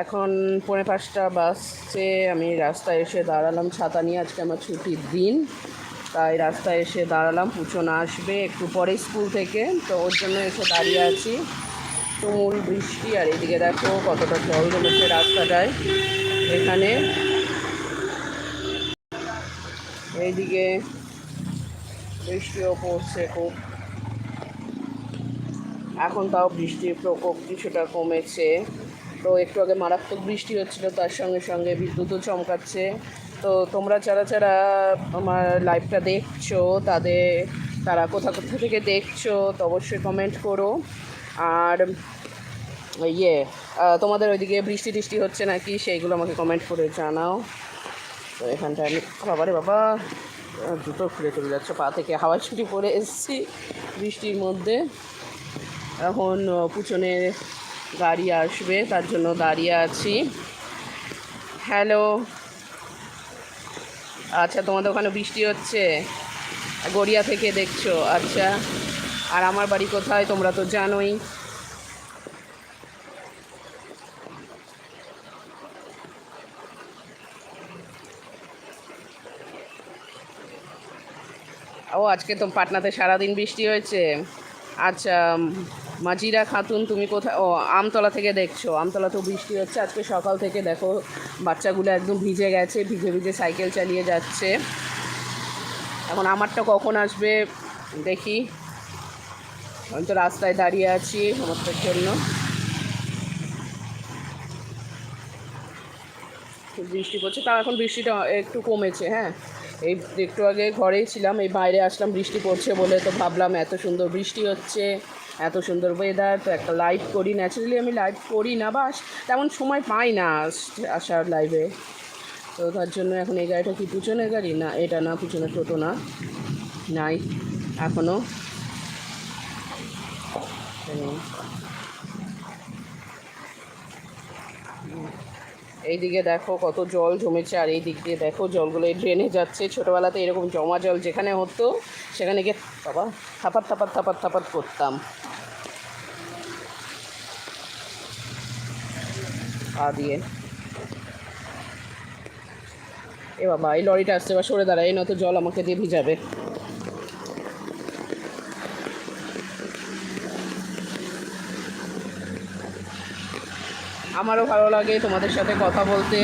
এখন পৌনে পাঁচটা বাসছে আমি রাস্তায় এসে দাঁড়ালাম। ছাতা নিয়ে আজকে আমার ছুটির দিন, তাই রাস্তায় এসে দাঁড়ালাম পুচনা আসবে, একটু পরে স্কুল থেকে, তো ওর জন্য এসে দাঁড়িয়ে আছি। তুমুল বৃষ্টি, আর এদিকে দেখো কতটা জল জমেছে রাস্তাটায়, এখানে। এইদিকে বৃষ্টিও পড়ছে খুব। এখন তাও বৃষ্টির প্রকোপ কিছুটা কমেছে। তো একটু আগে মারাত্মক বৃষ্টি হচ্ছিল, তার সঙ্গে সঙ্গে বিদ্যুৎও চমকাচ্ছে। তো তোমরা যারা যারা আমার লাইভটা দেখছ, তাদের, তারা কোথা কোথা থেকে দেখছ, তো অবশ্যই কমেন্ট করো। আর ইয়ে তোমাদের ওইদিকে বৃষ্টি টিষ্টি হচ্ছে নাকি, সেইগুলো আমাকে কমেন্ট করে জানাও। তো এখানটায় আমি বাবারে বাবা জুতো খুলে চলে যাচ্ছে, পা থেকে হাওয়া ছুটি পরে এসেছি বৃষ্টির মধ্যে। এখন পিছনে গাড়ি আসবে, তার জন্য দাঁড়িয়ে আছি। হ্যালো আচ্ছা তোমাদের ওখানে বৃষ্টি হচ্ছে? গড়িয়া থেকে দেখছ? আচ্ছা। আর আমার বাড়ি কোথায়? তোমরা তো জানোই। ও, আজকে তো পাটনাতে সারাদিন বৃষ্টি হয়েছে। আচ্ছা মাজিরা খাতুন, তুমি কোথায়? ও, আমতলা থেকে দেখছ। আমতলাতেও বৃষ্টি হচ্ছে। আজকে সকাল থেকে দেখো, বাচ্চাগুলো একদম ভিজে গেছে, ভিজে ভিজে সাইকেল চালিয়ে যাচ্ছে। এখন আমারটা কখন আসবে, দেখি। আমি তো রাস্তায় দাঁড়িয়ে আছি আমারটার জন্য। বৃষ্টি পড়ছে। তাও এখন বৃষ্টিটা একটু কমেছে হ্যাঁ। এই একটু আগে ঘরেই ছিলাম, এই বাইরে আসলাম, বৃষ্টি পড়ছে বলে তো ভাবলাম এত সুন্দর বৃষ্টি হচ্ছে। এত সুন্দর ওয়েদার তো একটা লাইভ করি। ন্যাচারালি আমি লাইভ করি না বা তেমন সময় পাই না আসার লাইভে তো তার জন্য এখন এই গাড়িটা কি পিছনের গাড়ি? না, এটা না, পিছনে টোটো না। নাই এখনও এইদিকে দেখো কত জল জমেছে, আর এই দিক দিয়ে দেখো জলগুলো ড্রেনে যাচ্ছে। ছোটোবেলাতে এরকম জমা জল যেখানে হতো, সেখানে গিয়ে বাবা, থাপাত থাপাত থাপাত থাপাত করতাম। দিয়ে। এ বাবা, এই লরিটা আসছে, এবার সরে দাঁড়ায় এই নয়তো জল আমাকে দিয়ে ভিজাবে। আমারও ভালো লাগে তোমাদের সাথে কথা বলতে।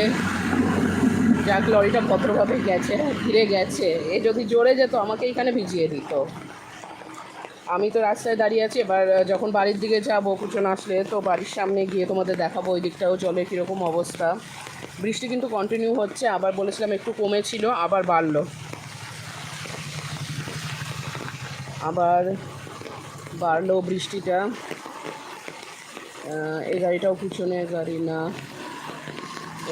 যাক, লরিটা ভদ্রভাবে গেছে, ধীরে গেছে। এ যদি জোরে যেত, আমাকে এখানে ভিজিয়ে দিত। আমি তো রাস্তায় দাঁড়িয়ে আছি, এবার যখন বাড়ির দিকে যাব, কুচন আসলে, তো বাড়ির সামনে গিয়ে তোমাদের দেখাবো ওই দিকটাও জলের কীরকম অবস্থা। বৃষ্টি কিন্তু কন্টিনিউ হচ্ছে, আবার বলেছিলাম একটু কমেছিল, আবার বাড়লো। আবার বাড়লো বৃষ্টিটা। এই গাড়িটাও পিছনে, গাড়ি না।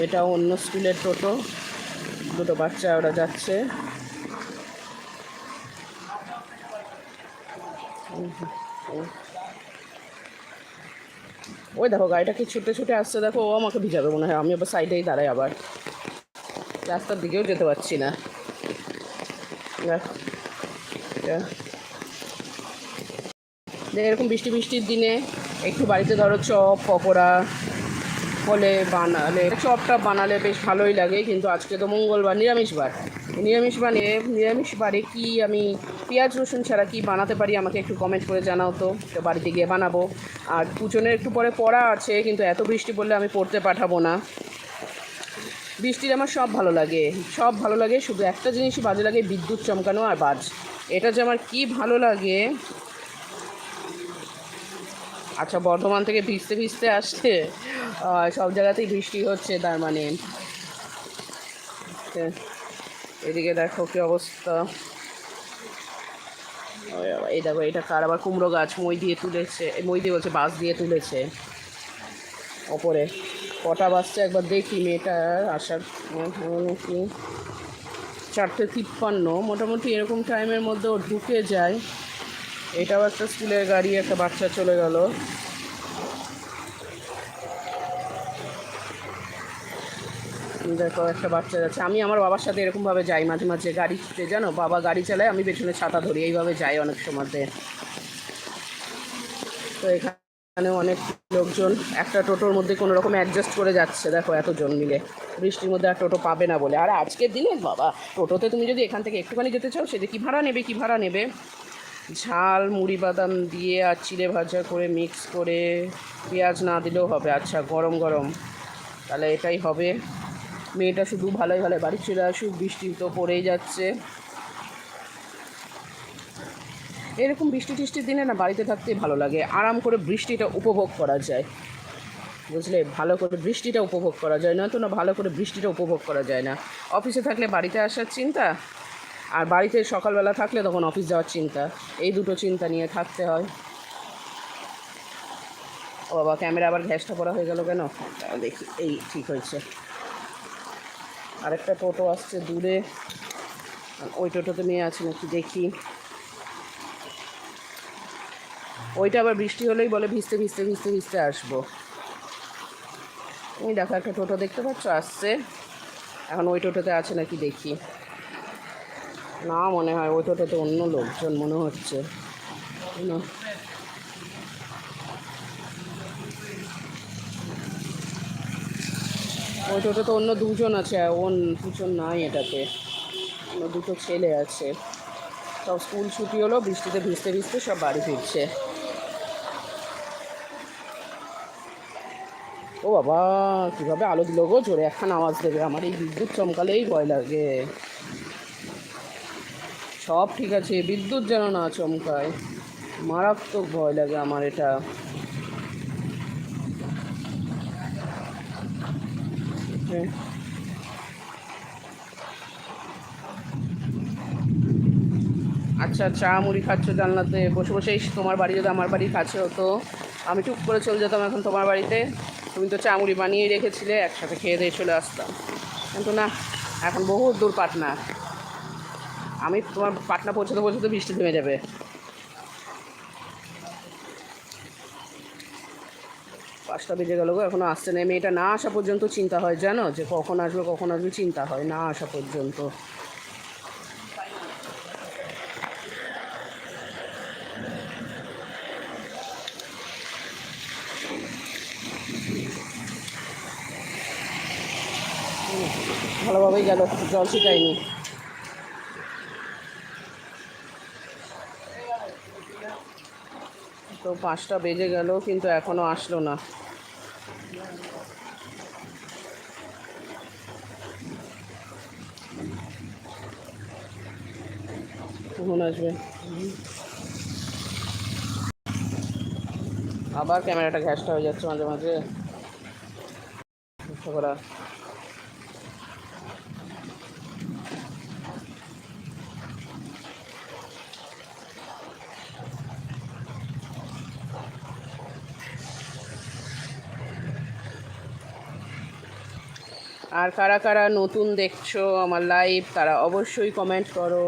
এটাও অন্য স্কুলের টোটো। দুটো বাচ্চা ওরা যাচ্ছে। ওই দেখো, গাড়িটা কি ছুটে ছুটে আসছে, দেখো, ও আমাকে ভিজাবে মনে হয়। আমি আবার সাইডেই দাঁড়াই আবার। রাস্তার দিকেও যেতে পারছি না। এরকম বৃষ্টি বৃষ্টির দিনে একটু বাড়িতে ধরো চপ, পকোড়া হলে বানালে, চপটা বানালে বেশ ভালোই লাগে, কিন্তু আজকে তো মঙ্গলবার নিরামিষবার নিরামিষ বানিয়ে নিরামিষ বারে কি আমি পেঁয়াজ, রসুন ছাড়া কি বানাতে পারি আমাকে একটু কমেন্ট করে জানাও তো তো বাড়িতে গিয়ে বানাবো। আর পুজনের একটু পরে পড়া আছে, কিন্তু এত বৃষ্টি পড়লে আমি পড়তে পাঠাবো না। বৃষ্টির আমার সব ভালো লাগে, সব ভালো লাগে, শুধু একটা জিনিসই বাজে লাগে, বিদ্যুৎ চমকানো আর বাজ। এটা যে আমার কি ভালো লাগে আচ্ছা বর্ধমান থেকে ভিজতে ভিজতে আসছে। সব জায়গাতেই বৃষ্টি হচ্ছে, তার মানে। এদিকে দেখো কি অবস্থা। এই দেখো, এটা কার? আবার কুমড়ো গাছ, মই দিয়ে তুলেছে মই দিয়ে বলছে, বাঁশ দিয়ে তুলেছে। ওপরে কটা বাজছে একবার দেখি মেয়েটার আসার চারটে তিপ্পান্ন। মোটামুটি এরকম টাইমের মধ্যে ও ঢুকে যায়। এটাও একটা স্কুলের গাড়ি, একটা বাচ্চা চলে গেল। দেখো, একটা বাচ্চা যাচ্ছে। আমি আমার বাবার সাথে এরকমভাবে যাই মাঝে মাঝে গাড়িতে জানো, বাবা গাড়ি চালায়, আমি পেছনে ছাতা ধরি, এইভাবে যাই অনেক সময়তে। তো এখানে অনেক লোকজন, একটা টোটোর মধ্যে কোনো রকম অ্যাডজাস্ট করে যাচ্ছে। দেখো, এতজন মিলে। বৃষ্টির মধ্যে আর টোটো পাবে না বলে। আর আজকের দিনে, বাবা, টোটোতে তুমি যদি এখান থেকে একটুখানি যেতে চাও সেটা কি ভাড়া নেবে, কি ভাড়া নেবে? ঝাল, মুড়ি বাদাম দিয়ে আর চিড়ে ভাজা করে মিক্স করে পেঁয়াজ না দিলেও হবে। আচ্ছা গরম গরম। তাহলে এটাই হবে। মেয়েটা শুধু ভালোই ভালো বাড়ি চলে আসুক, বৃষ্টি তো পড়েই যাচ্ছে। এরকম বৃষ্টি টিষ্টির দিনে না বাড়িতে থাকতে ভালো লাগে। আরাম করে বৃষ্টিটা উপভোগ করা যায়। বুঝলে? ভালো করে বৃষ্টিটা উপভোগ করা যায়। নয়তো না ভালো করে বৃষ্টিটা উপভোগ করা যায় না। অফিসে থাকলে বাড়িতে আসার চিন্তা? আর বাড়িতে সকালবেলা থাকলে তখন অফিস যাওয়ার চিন্তা। এই দুটো চিন্তা নিয়ে থাকতে হয়। ও বাবা ক্যামেরা আবার ঘ্যাসটা পড়া হয়ে গেল কেন? দেখি, এই ঠিক হয়েছে। আরেকটা টোটো আসছে দূরে। ওই টোটোতে মেয়ে আছে নাকি? দেখি। ওইটা আবার বৃষ্টি হলেই বলে ভিজতে ভিজতে ভিজতে ভিজতে আসব। তুমি দেখো, একটা টোটো দেখতে পাচ্ছ? আসছে। এখন ওই টোটোতে আছে নাকি? দেখি। না মনে হয়, ওই তো অন্য লোকজন মনে হচ্ছে। না। ওই টোটোতে অন্য দুজন আছে অন্য দুজন নাই এটাতে। দুটো ছেলে আছে। সব স্কুল ছুটি হলো, বৃষ্টিতে ভিজতে ভিজতে সব বাড়ি ফিরছে। ও বাবা, কীভাবে আলো দিল গো, জোরে একখান আওয়াজ দেবে। আমার এই বিদ্যুৎ চমকালেই ভয় লাগে। সব ঠিক আছে, বিদ্যুৎ যেন না চমকায়। মারাত্মক ভয় লাগে আমার এটা। আচ্ছা চা মুড়ি খাচ্ছ জানলাতে, বসে বসে এই তোমার বাড়ি যদি আমার বাড়ির কাছে হতো। আমি টুক করে চলে যেতাম এখন তোমার বাড়িতে। তুমি তো চা মুড়ি বানিয়ে রেখেছিলে, একসাথে খেয়ে দিয়ে চলে আসতাম। কিন্তু না, এখন বহু দূর পাটনা। আমি তোমার পাটনা পৌঁছতে পৌঁছতে বৃষ্টি থেমে যাবে। পাঁচটা বেজে গেল গো, এখনও আসছে না। মেয়েটা না আসা পর্যন্ত চিন্তা হয়, জানো? যে কখন আসবে কখন আসবে চিন্তা হয়, না আসা পর্যন্ত। ভালোভাবেই গেল, জল ছিটায়নি পাঁচটা বেজে গেল, কিন্তু এখনও আসলো না। কখন আসবে? আবার ক্যামেরাটা ঘ্যাসটা হয়ে যাচ্ছে মাঝে মাঝে। করা আর কারা কারা নতুন দেখছ আমার লাইভ তারা অবশ্যই কমেন্ট করো।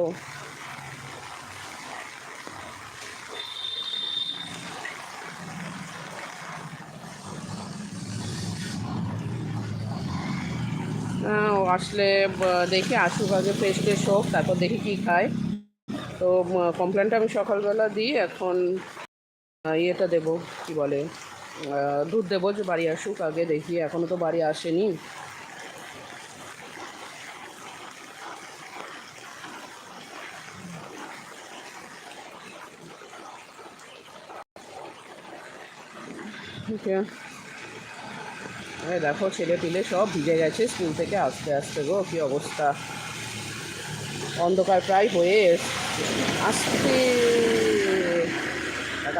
আসলে দেখি আসুক আগে ফ্রেশ ফ্রেশ হোক, তারপর দেখি কী খায়। তো কমপ্লেনটা আমি সকালবেলা দিই, এখন ইয়েটা দেবো, কি বলে দুধ দেবো যে বাড়ি আসুক আগে, দেখি এখনও তো বাড়ি আসেনি। দেখো, ছেলে পিলে সব ভিজে গেছে স্কুল থেকে আসতে আসতে গো, কি অবস্থা? অন্ধকার প্রায় হয়ে আসতে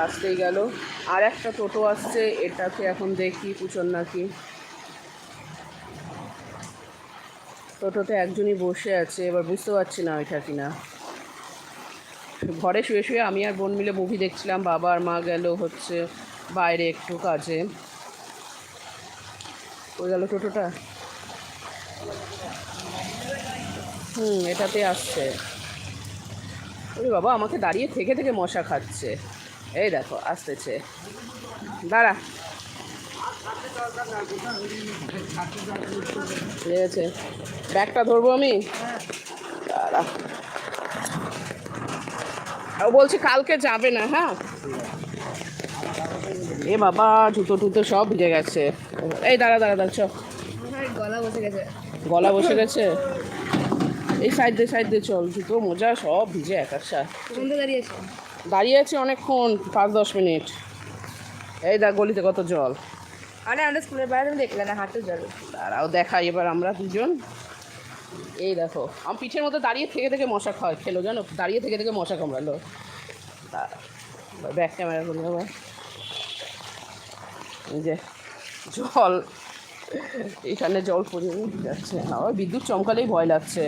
আসতেই গেল। আর একটা টোটো আসছে, এটাকে এখন দেখি কুচন নাকি। টোটোতে একজনই বসে আছে, এবার বুঝতে পারছি না ওইটা কিনা। ঘরে শুয়ে শুয়ে আমি আর বোন মিলে মুভি দেখছিলাম, বাবা আর মা গেল হচ্ছে। বাইরে একটু কাজে। ওই গেল টোটোটা। হুম, এটাতে আসছে। ওরে বাবা, আমাকে দাঁড়িয়ে থেকে থেকে মশা খাচ্ছে। এই দেখো, আসতেছে। দাঁড়া। ঠিক আছে ব্যাগটা ধরবো আমি? দাঁড়া। বলছি কালকে যাবে না হ্যাঁ? এ বাবা জুতো টুতো সব ভিজে গেছে। এই দাঁড়া দাঁড়া দাঁড়া চ গলা বসে গেছে। গলা বসে গেছে? এই সাইড দিয়ে সাইড দিয়ে চল। জুতো মোজা সব ভিজে এক একটা। দাঁড়িয়ে আছে? অনেকক্ষণ পাঁচ দশ মিনিট। এই দেখ গলিতে কত জল। আরে আমাদের স্কুলের বাইরে আমি দেখলাম না হাঁটু জল দাঁড়াও দেখাই এবার আমরা দুজন। এই দেখো আমি পিঠের মতো দাঁড়িয়ে থেকে থেকে মশা খাওয়াই খেলো জানো? দাঁড়িয়ে থেকে থেকে মশা কামড়ালো। ব্যাক ক্যামেরা করি আবার এই যে জল এখানে জল পড়ে যাচ্ছে। আবার বিদ্যুৎ চমকালেই ভয় লাগছে।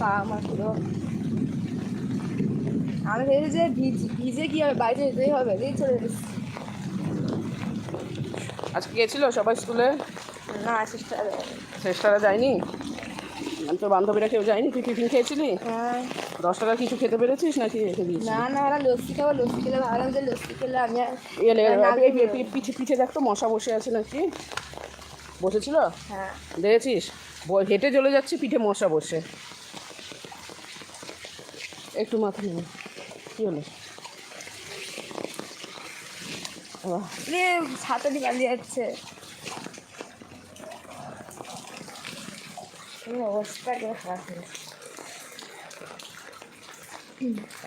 পা আমার পুরো। আমি ভেবেছি যে ভিজ ভিজে কি হবে? বাইরে যেতেই হবে এই চলে আজকে গেছিল সবাই স্কুলে? না সিস্টার শেষটারা যায়নি? আমি তো বান্ধবীরা কেউ যায়নি? তুই টিফিন খেয়েছিলি? হ্যাঁ। দশ টাকা কিছু খেতে পেরেছিস নাকি রেখে দিয়েছিস না না ওরা লস্যি খাব লস্যি খেলে ভাবলাম যে লস্যি খেলে আমি ইয়ে পিঠে পিঠে দেখ তো মশা বসে আছে নাকি? বসেছিল? হ্যাঁ। দেখেছিস? হেঁটে চলে যাচ্ছে পিঠে মশা বসে। একটু মাথা নিয়ে কী হলো? ছাতাটি বাঁধিয়ে যাচ্ছে। এই অবস্থা কেউ খারাপ।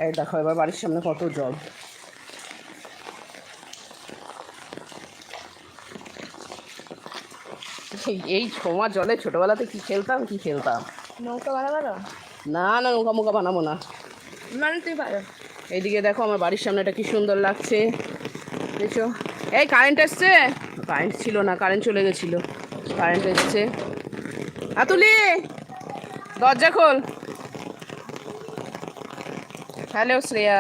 এই দেখো এবার বাড়ির সামনে কত জল। এই- ছোঁয়া জলে ছোটবেলাতে কি খেলতাম কি খেলতাম? নৌকা বানাবো না না নৌকা মুখা বানাবো না। মানে তুই পারো এইদিকে দেখো আমার বাড়ির সামনেটা কি সুন্দর লাগছে। দেখছ? এই কারেন্ট এসছে? কারেন্ট ছিল না কারেন্ট চলে গেছিল। কারেন্ট এসছে। আতুলি দরজা খোল। হ্যালো শ্রেয়া।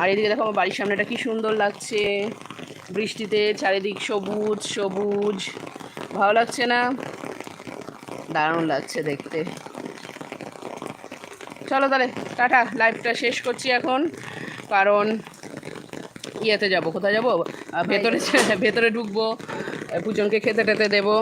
আর এদিকে দেখো আমার বাড়ির সামনেটা কি সুন্দর লাগছে। বৃষ্টিতে চারিদিক সবুজ সবুজ। ভালো লাগছে না? দারুণ লাগছে দেখতে। চলো তাহলে টাটা। লাইভটা শেষ করছি এখন। কারণ ইয়েতে যাব। কোথায় যাব? ভেতরে ভেতরে ঢুকবো। পুজনকে খেতে টেতে দেবো।